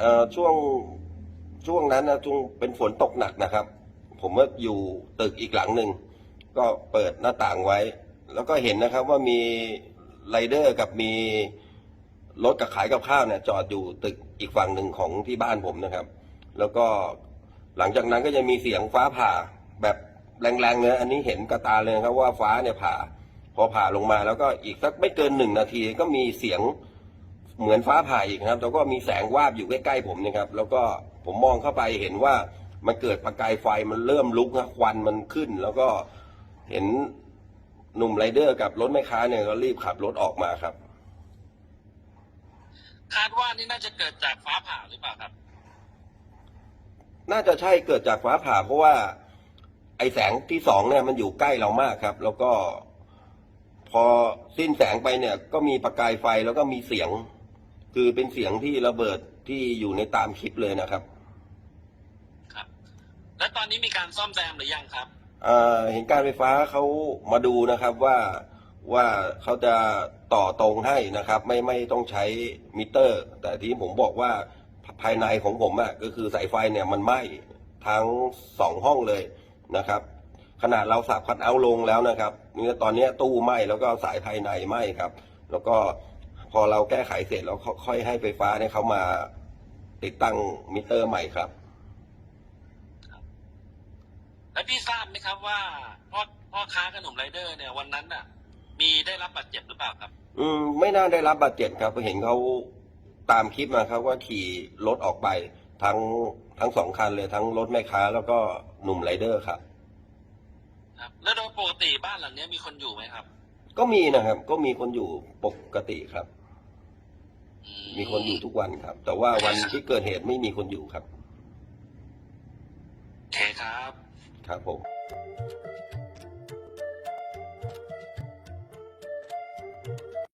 อ่อช่วงช่วงนั้นนะช่วงเป็นฝนตกหนักนะครับ ผมว่าอยู่ตึกอีกหลังหนึ่งก็เปิดหน้าต่างไว้ แล้วก็เห็นนะครับว่ามีไรเดอร์กับมีรถกับขายกับข้าวเนี่ยจอดอยู่ตึกอีกฝั่งหนึ่งของที่บ้านผมนะครับ แล้วก็หลังจากนั้นก็จะมีเสียงฟ้าผ่าแบบแรงๆเลยอันนี้เห็นกระตาเลยครับว่าฟ้าเนี่ยผ่า พอผ่าลงมาแล้วก็อีกสักไม่เกินหนึ่งนาทีก็มีเสียง เหมือนฟ้าผ่าอีกนะครับ แล้วก็มีแสงวาบอยู่ใกล้ๆผมนะครับ แล้วก็ผมมองเข้าไปเห็นว่ามันเกิดประกายไฟมันเริ่มลุกนะควันมันขึ้น แล้วก็เห็นหนุ่มไรเดอร์กับรถแม่ค้าเนี่ยก็รีบขับรถออกมาครับ คาดว่านี่น่าจะเกิดจากฟ้าผ่าหรือเปล่าครับ น่าจะใช่เกิดจากฟ้าผ่า เพราะว่า ไอแสงที่สองเนี่ยมันอยู่ใกล้เรามากครับ แล้วก็ พอสิ้นแสงไปเนี่ย ก็มีประกายไฟแล้วก็มีเสียง คือเป็นเสียงที่ระเบิดที่อยู่ในตามคลิปเลยนะครับ ครับ แล้วตอนนี้มีการซ่อมแซมหรือยังครับเอ่อเห็นการไฟฟ้าเขามาดูนะครับว่าว่าเขาจะต่อตรงให้นะครับ ไม่ไม่ต้องใช้มิเตอร์ แต่ที่ผมบอกว่าภายในของผมอะก็คือสายไฟเนี่ยมันไหม้ทั้งสองห้องเลยนะครับ ขนาดเราสับคัดเอาท์ลงแล้วนะครับเนี่ยตอนเนี้ยตู้ไหม้แล้วก็สายภายในไหม้ครับ แล้วก็ พอเราแก้ไขเสร็จแล้วค่อยให้ไฟฟ้าเนี่ยเขามาติดตั้งมิเตอร์ใหม่ครับ แล้วพี่ทราบไหมครับว่าพ่อพ่อค้าขนมไรเดอร์เนี่ยวันนั้นน่ะ มีได้รับบาดเจ็บหรือเปล่าครับ อืมไม่น่าได้รับบาดเจ็บครับเห็นเขาตามคลิปมาครับว่าขี่รถออกไปทั้งทั้งสองคันเลยทั้งรถแม่ค้า แล้วก็หนุ่มไรเดอร์ครับ ครับ แล้วโดยปกติบ้านหลังเนี้ยมีคนอยู่ไหมครับ ก็มีนะครับ ก็มีคนอยู่ปกติครับอื มีคนอยู่ทุกวันครับ แต่ว่าวันที่เกิดเหตุไม่มีคนอยู่ครับ โอเคครับ ครับผม